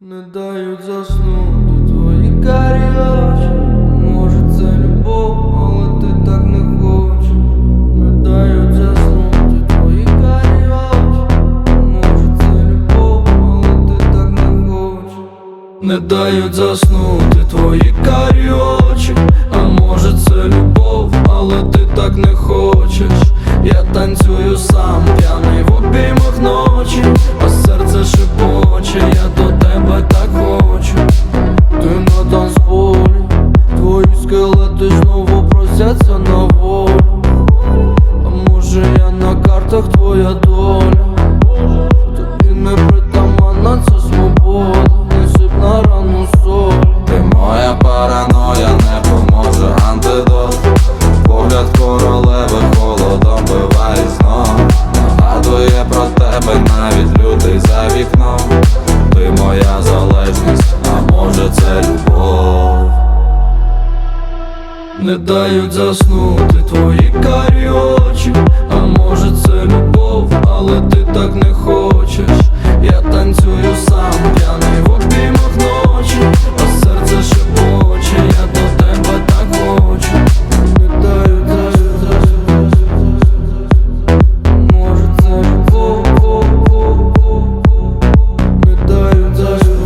Не дають заснути твої карі очі Може це любов, але ти так не хочеш. Не дають заснути твої карі очі Може це любов, але ти так не хочеш. Не дають заснути твої карі А може це любов, але ти так не хочеш. Я танцюю сам, п'яний картах твоя доля. Тобі не притаманна ця свобода, не сип на рану соль. Ти моя параноя, не поможе антидот. Погляд королеви холодом биває знов. Нагадує про тебе навіть лютий за вікном. Ти моя залежність, а може це любов. Не дають заснути твої карі танцюю сам, п'яний в тебе так хочу. Може це любов, літаю, даю,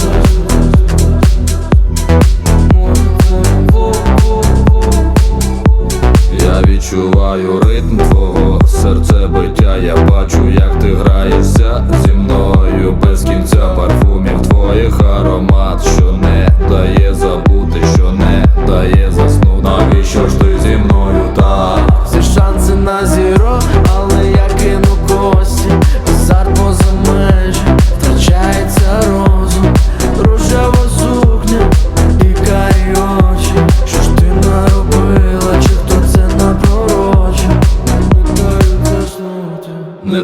може це любов, я відчуваю ритм твого серцебиття, я бачу, як ти граєшся зі мною.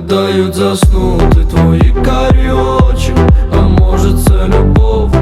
дають заснути твої карі очі, а може це любов.